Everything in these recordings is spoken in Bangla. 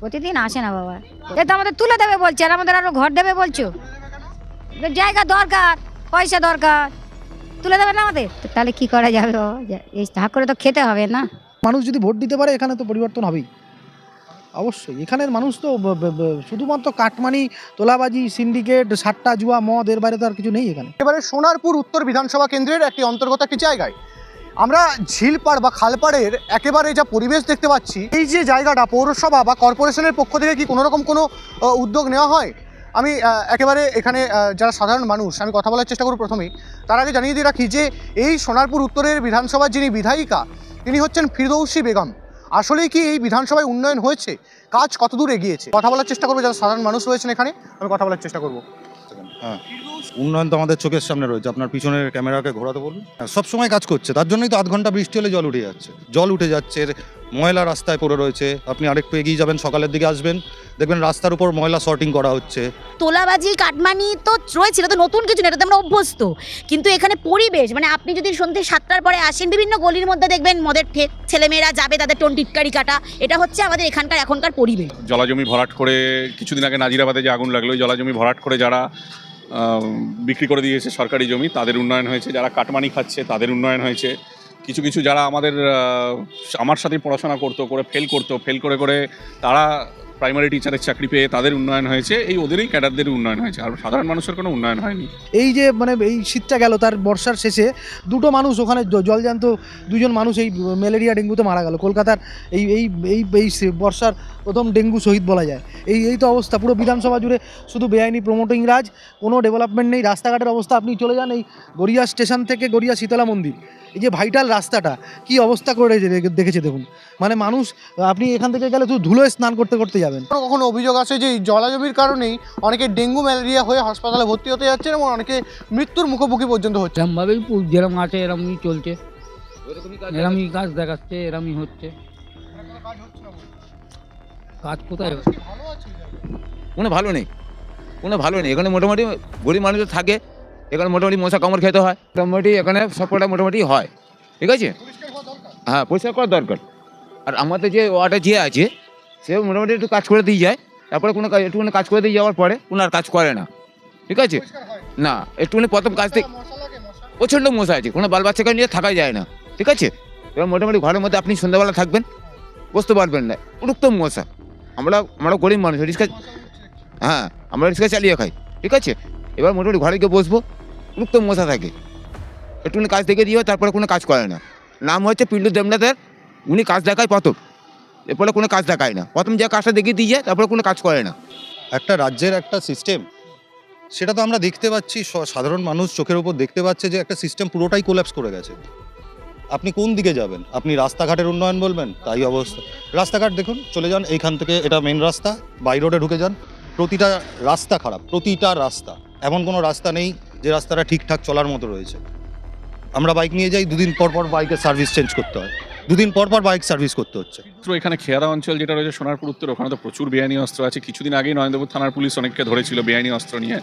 প্রতিদিন আসে না বাবা। এ তো আমাদের তুলে দেবে বলছে আর আমাদের আরও ঘর দেবে বলছো। জায়গা দরকার পয়সা দরকার। তুলে দেবে না আমাদের? তাহলে কি করা যাবে এই তা করে তো খেতে হবে না। মানুষ যদি ভোট দিতে পারে এখানে তো পরিবর্তন হবেই। অবশ্যই এখানের মানুষ তো শুধুমাত্র কাটমানি তোলাবাজি সিন্ডিকেট সাট্টা জুয়া মদ এর বাইরে তো আর কিছু নেই এখানে। এবারে সোনারপুর উত্তর বিধানসভা কেন্দ্রের একটি অন্তর্গত একটি জায়গায় আমরা ঝিলপাড় বা খালপাড়ের একেবারে যা পরিবেশ দেখতে পাচ্ছি, এই যে জায়গাটা পৌরসভা বা কর্পোরেশনের পক্ষ থেকে কি কোনোরকম কোনো উদ্যোগ নেওয়া হয়? আমি একেবারে এখানে যারা সাধারণ মানুষ, আমি কথা বলার চেষ্টা করব প্রথমেই, তার আগে জানিয়ে দিয়ে রাখি যে এই সোনারপুর উত্তরের বিধানসভার যিনি বিধায়িকা, তিনি হচ্ছেন ফিরদৌসী বেগম। আসলেই কি এই বিধানসভায় উন্নয়ন হয়েছে? কাজ কতদূর এগিয়েছে? কথা বলার চেষ্টা করব যারা সাধারণ মানুষ রয়েছেন এখানে, আমি কথা বলার চেষ্টা করব। হ্যাঁ। উন্নয়ন তো আমাদের চোখের সামনে রয়েছে। আপনার পিছনের ক্যামেরাকে ঘোরাতে বলুন। হ্যাঁ, সব সময় কাজ করছে। তার জন্যই তো আধ ঘণ্টা বৃষ্টি হলে জল উঠে যাচ্ছে। জল উঠে যাচ্ছে ময়লা রাস্তায় পড়ে রয়েছে। আপনি আরেকটু এগিয়ে যাবেন সকালের দিকে আসবেন। দেখবেন রাস্তার উপর ময়লা সর্টিং করা হচ্ছে। তোলাবাজি কাটমানি তো রয়েছিল তো নতুন কিছু না এটাতে আমরা অভ্যস্ত। কিন্তু এখানে পরিবেশ মানে আপনি যদি সন্ধ্যে সাতটার পরে আসেন বিভিন্ন গলির মধ্যে দেখবেন মদের ঠেক ছেলেমেয়েরা যাবে তাদের টোন টিটকারি কাটা। এটা হচ্ছে আমাদের এখানকার এখনকার পরিবেশ। জলাজমি ভরাট করে কিছুদিন আগে নাজিরাবাদে যে আগুন লাগল জলাজমি ভরাট করে যারা বিক্রি করে দিয়েছে সরকারি জমি, তাদের উন্নয়ন হয়েছে, যারা কাটমানি খাচ্ছে তাদের উন্নয়ন হয়েছে। কিছু কিছু যারা আমাদের আমার সাথে পড়াশোনা করতো, করে ফেল করতো ফেল করে করে তারা প্রাইমারি টিচারের চাকরি পেয়ে তাদের উন্নয়ন হয়েছে, এই ওদেরই ক্যাডারদের উন্নয়ন হয়েছে। আর সাধারণ মানুষের কোনো উন্নয়ন হয়নি। এই যে মানে এই শীতটা গেল, তার বর্ষার শেষে দুটো মানুষ ওখানে জ- জলজান্ত দুজন মানুষ এই ম্যালেরিয়া ডেঙ্গুতে মারা গেল। কলকাতার এই এই এই এই বর্ষার প্রথম ডেঙ্গু শহীদ বলা যায়। এই এই তো অবস্থা, পুরো বিধানসভা জুড়ে শুধু বেআইনি প্রমোটিং রাজ, কোনো ডেভেলপমেন্ট নেই, রাস্তাঘাটের অবস্থা, আপনি চলে যান এই গড়িয়া স্টেশন থেকে গড়িয়া শীতলা মন্দির। এই যে ভাইটাল রাস্তাটা, কি অবস্থা করে দেখেছে দেখুন। মানে মানুষ, আপনি এখান থেকে গেলে শুধু ধুলোয় স্নান করতে করতে যাবেন কখনো কখনো অভিযোগ আছে যে জলাজমির কারণেই অনেকে ডেঙ্গু ম্যালেরিয়া হয়ে হাসপাতালে ভর্তি হতে যাচ্ছেন এবং অনেকে মৃত্যুর মুখোমুখি পর্যন্ত হচ্ছে? এরমভাবেই যেরম আছে এরমই চলছে। এরমই কাজ দেখাচ্ছে এরমই হচ্ছে। কাজ কোথায়? হচ্ছে? কোনো ভালো নেই। কোনো ভালো নেই। এখানে মোটামুটি গরিব মানুষ থাকে। এখানে মোটামুটি মশা কামড় খেতে হয়। মোটামুটি এখানে সবকটা মোটামুটি হয়। ঠিক আছে? হ্যাঁ পরিষ্কার করা দরকার। আর আমাদের যে ওয়ার্ডে যে আছে সে মোটামুটি একটু কাজ করে দিয়ে যায়। তারপরে কোনো কাজ একটুখানি কাজ করে দিয়ে যাওয়ার পরে কোনো আর কাজ করে না। ঠিক আছে? না একটুখানি প্রথম কাজ থেকে প্রচণ্ড মশা আছে কোনো বাল বাচ্চাকে নিয়ে থাকা যায় না। ঠিক আছে? এবার মোটামুটি ঘরের মধ্যে আপনি সন্ধ্যাবেলা থাকবেন বসতে পারবেন না। উত্তম মশা। আমরা আমরা গরিব মানুষ রিক্সা হ্যাঁ আমরা রিক্সা চালিয়ে খাই। ঠিক আছে? এবার মোটামুটি ঘরে গিয়ে বসবো উত্তম মশা থাকে। একটুখানি কাজ দেখে দিয়ে তারপরে কোনো কাজ করে না। নাম হচ্ছে পিল্লু দেবনাথের উনি কাজ দেখায় প্রথম। এরপরে কোনো কাজ দেখায় না। প্রথম যে কাজটা দেখিয়ে দিয়ে যায়, তারপরে কোনো কাজ করে না। একটা রাজ্যের একটা সিস্টেম সেটা তো আমরা দেখতে পাচ্ছি সাধারণ মানুষ চোখের উপর দেখতে পাচ্ছে যে একটা সিস্টেম পুরোটাই কোল্যাপস করে গেছে। আপনি কোন দিকে যাবেন? আপনি রাস্তাঘাটের উন্নয়ন বলবেন? তাই অবস্থা। রাস্তাঘাট দেখুন, চলে যান, এইখান থেকে এটা মেন রাস্তা বাই রোডে ঢুকে যান। প্রতিটা রাস্তা খারাপ, প্রতিটা রাস্তা। এমন কোনো রাস্তা নেই যে রাস্তাটা ঠিকঠাক চলার মতো রয়েছে। আমরা বাইক নিয়ে যাই, দুদিন পর পর বাইকের সার্ভিস চেঞ্জ করতে হয়। দুদিন পর পর বাইক সার্ভিস করতে হচ্ছে। তো এখানে খেয়াদা অঞ্চল যেটা রয়েছে সোনারপুর উত্তর ওখানে তো প্রচুর বেআইনি অস্ত্র আছে। কিছুদিন আগেই নরেন্দ্রপুর থানার পুলিশ অনেককে ধরেছিল বেআইনি অস্ত্র নিয়ে।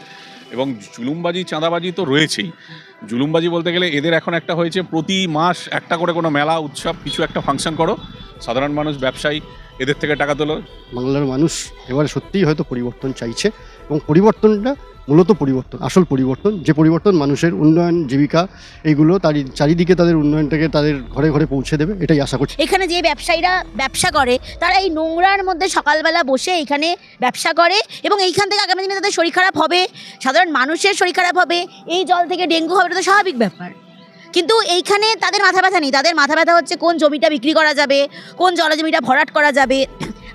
এবং জুলুমবাজি চাঁদাবাজি তো রয়েছেই। জুলুমবাজি বলতে গেলে এদের এখন একটা হয়েছে প্রতি মাস একটা করে কোনো মেলা উৎসব কিছু একটা ফাংশন করো। সাধারণ মানুষ ব্যবসায়ী এদের থেকে টাকা তোলো। বাংলার মানুষ এবারে সত্যিই হয়তো পরিবর্তন চাইছে। এবং পরিবর্তনটা মূলত পরিবর্তন, আসল পরিবর্তন। যে পরিবর্তন মানুষের উন্নয়ন, জীবিকা, এইগুলো তার, চারিদিকে তাদের উন্নয়নটাকে তাদের ঘরে ঘরে পৌঁছে দেবে, এটাই আশা করছি। এখানে যে ব্যবসায়ীরা ব্যবসা করে, তারা এই নোংরার মধ্যে সকালবেলা বসে এখানে ব্যবসা করে এবং এইখান থেকে আগামী দিনে তাদের শরীর খারাপ হবে, সাধারণ মানুষের শরীর খারাপ হবে, এই জল থেকে ডেঙ্গু হবে, এটা তো স্বাভাবিক ব্যাপার। কিন্তু এইখানে তাদের মাথা ব্যথা নেই, তাদের মাথা ব্যথা হচ্ছে কোন জমিটা বিক্রি করা যাবে, কোন জলাজমিটা ভরাট করা যাবে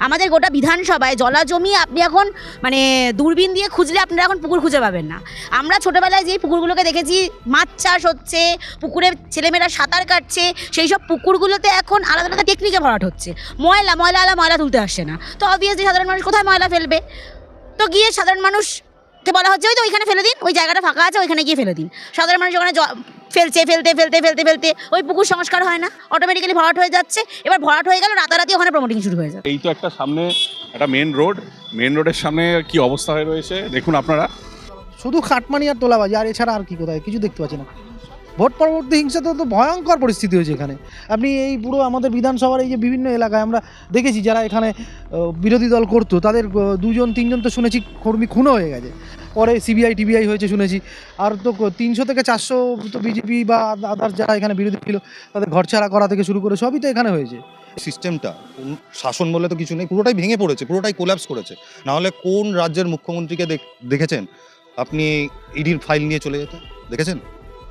আমাদের গোটা বিধানসভায় জলাজমি আপনি এখন মানে দূরবীন দিয়ে খুঁজলে আপনারা এখন পুকুর খুঁজে পাবেন না। আমরা ছোটোবেলায় যেই পুকুরগুলোকে দেখেছি, মাছ চাষ হচ্ছে, পুকুরে ছেলেমেয়েরা সাঁতার কাটছে, সেই সব পুকুরগুলোতে এখন আলাদা আলাদা টেকনিকে ভরাট হচ্ছে। ময়লা ময়লা আলা ময়লা তুলতে আসছে না। তো অবভিয়াসলি সাধারণ মানুষ কোথায় ময়লা ফেলবে? তো গিয়ে সাধারণ মানুষকে বলা হচ্ছে, ওই তো ওইখানে ফেলে দিন, ওই জায়গাটা ফাঁকা আছে, ওইখানে গিয়ে ফেলে দিন। সাধারণ মানুষ ওখানে ফেলছে ফেলতে ফেলতে ফেলতে ফেলতে। ওই পুকুর সংস্কার হয় না। অটোমেটিক্যালি ভরাট হয়ে যাচ্ছে। এবার ভরাট হয়ে গেল রাতারাতি ওখানে প্রমোটিং শুরু হয়ে যাবে। এই তো একটা সামনে একটা মেন রোড মেন রোডের সামনে কি অবস্থা হয়ে রয়েছে? দেখুন আপনারা। শুধু খাটমানি আর তোলাবাজি আর এছাড়া আর কি কোথায়? কিছু দেখতে পাচ্ছি না। ভোট পরবর্তী হিংসা তো ভয়ঙ্কর পরিস্থিতি হয়েছে এখানে। আপনি এই পুরো আমাদের বিধানসভার এই যে বিভিন্ন এলাকায় আমরা দেখেছি যারা এখানে বিরোধী দল করতো, তাদের দুজন, তিনজন তো শুনেছি কর্মী খুনও হয়ে গেছে। পরে সিবিআই, টিবিআই হয়েছে শুনেছি। আর তো তিনশো থেকে চারশো তো বিজেপি বা আদার্স যারা এখানে বিরোধী ছিল, তাদের ঘরছাড়া করা থেকে শুরু করে সবই তো এখানে হয়েছে। সিস্টেমটা শাসন বলে তো কিছু নেই, পুরোটাই ভেঙে পড়েছে, পুরোটাই কোল্যাপস করেছে। নাহলে কোন রাজ্যের মুখ্যমন্ত্রীকে দেখ- দেখেছেন? আপনি ইডির ফাইল নিয়ে চলে যেতে দেখেছেন?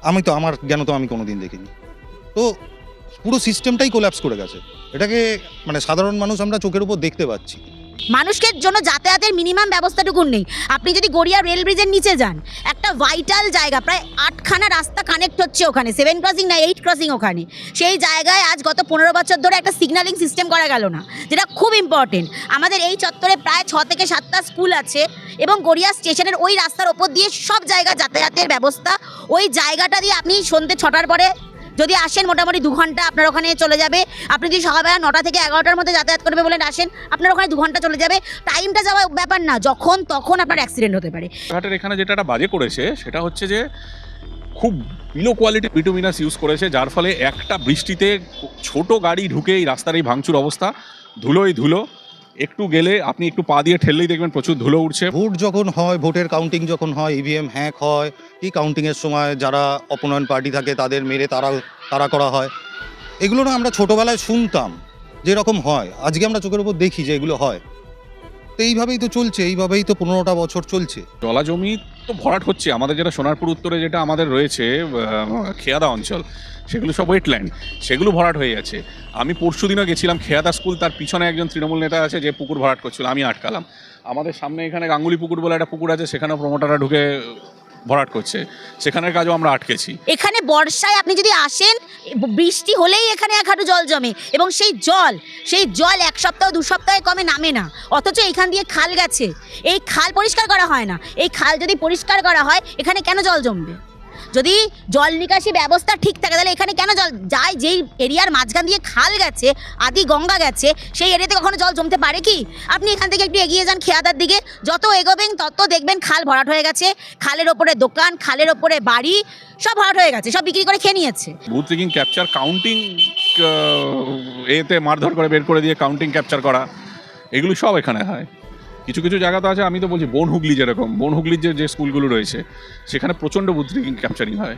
আমি তো, আমার জ্ঞান তো আমি কোনো দিন দেখিনি। তো পুরো সিস্টেমটাই কোল্যাপস করে গেছে। এটাকে মানে সাধারণ মানুষ আমরা চোখের উপর দেখতে পাচ্ছি। মানুষকে জন্য যাতায়াতের মিনিমাম ব্যবস্থাটুকুন নেই। আপনি যদি গড়িয়া রেল ব্রিজের নিচে যান, একটা ভাইটাল জায়গা, প্রায় আটখানা রাস্তা কানেক্ট হচ্ছে ওখানে সেভেন ক্রসিং না এইট ক্রসিং ওখানে। সেই জায়গায় আজ গত পনেরো বছর ধরে একটা সিগন্যালিং সিস্টেম করা গেল না, যেটা খুব ইম্পর্টেন্ট আমাদের এই চত্বরে প্রায় ছ থেকে সাতটা স্কুল আছে এবং গড়িয়া স্টেশনের ওই রাস্তার ওপর দিয়ে সব জায়গা যাতায়াতের ব্যবস্থা। ওই জায়গাটা দিয়ে আপনি সন্ধ্যে ছটার পরে যদি আসেন মোটামুটি দু ঘণ্টা আপনার ওখানে চলে যাবে। আপনি যদি সকালবেলা নটা থেকে এগারোটার মধ্যে যাতায়াত করবে বলে আসেন, আপনার ওখানে দু ঘণ্টা চলে যাবে। টাইমটা যাওয়া ব্যাপার না, যখন তখন আপনার অ্যাক্সিডেন্ট হতে পারে। ঘাটের এখানে যেটা একটা বাজে করেছে, সেটা হচ্ছে যে খুব বিলো কোয়ালিটি বিটুমিনাস ইউজ করেছে, যার ফলে একটা বৃষ্টিতে ছোট গাড়ি ঢুকে এই রাস্তার এই ভাঙচুর অবস্থা ধুলোই ধুলো। একটু গেলে আপনি একটু পা দিয়ে ঠেললেই দেখবেন প্রচুর ধুলো উঠছে। ভোট যখন হয়, ভোটের কাউন্টিং যখন হয় ইভিএম হ্যাক হয়, কি কাউন্টিংয়ের সময় যারা অপনয়ন পার্টি থাকে তাদের মেরে তারা তারা করা হয়। এগুলো না আমরা ছোটোবেলায় শুনতাম যেরকম হয়। আজকে আমরা চোখের উপর দেখি যে এগুলো হয়। তো এইভাবেই তো চলছে, এইভাবেই তো পনেরোটা বছর চলছে। জলা জমি তো ভরাট হচ্ছে। আমাদের যেটা সোনারপুর উত্তরে যেটা আমাদের রয়েছে খেয়াদা অঞ্চল, সেগুলো সব ওয়েটল্যান্ড সেগুলো ভরাট হয়ে যাচ্ছে আমি পরশু দিনও গেছিলাম খেয়াদা স্কুল তার পিছনে একজন তৃণমূল নেতা আছে যে পুকুর ভরাট করছিল, আমি আটকালাম। আমাদের সামনে এখানে গাঙ্গুলি পুকুর বলে একটা পুকুর আছে, সেখানেও প্রমোটাররা ঢুকে ভরাট করছে। সেখানের কাজও আমরা আটকেছি। এখানে বর্ষায় আপনি যদি আসেন, বৃষ্টি হলেই এখানে এক হাঁটু জল জমে এবং সেই জল সেই জল এক সপ্তাহ, দু সপ্তাহে কমে নামে না। অথচ এখান দিয়ে খাল গেছে। এই খাল পরিষ্কার করা হয় না। এই খাল যদি পরিষ্কার করা হয়, এখানে কেন জল জমবে? যদি জল নিকাশি ব্যবস্থা ঠিক থাকে, তাহলে এখানে কেন জল যায়? যেই এরিয়ার মাঝখান দিয়ে খাল গেছে, আদি গঙ্গা গেছে, সেই এরিয়াতে কখনো জল জমতে পারে কি? আপনি এখান থেকে একটু এগিয়ে যান খেয়াদার দিকে। যত এগোবেন, তত দেখবেন খাল ভরাট হয়ে গেছে। খালের ওপরে দোকান, খালের ওপরে বাড়ি, সব ভরাট হয়ে গেছে, সব বিক্রি করে খেয়ে নিয়েছে। ক্যাপচার কাউন্টিং এতে মারধর করে বের করে দিয়ে কাউন্টিং ক্যাপচার করা, এগুলো সব এখানে হয়। কিছু কিছু জায়গা তো আছে, আমি তো বলছি বন হুগলি যেরকম। বন হুগলির যে যে স্কুলগুলো রয়েছে, সেখানে প্রচণ্ড বুদ্ধি ক্যাপচারিং হয়।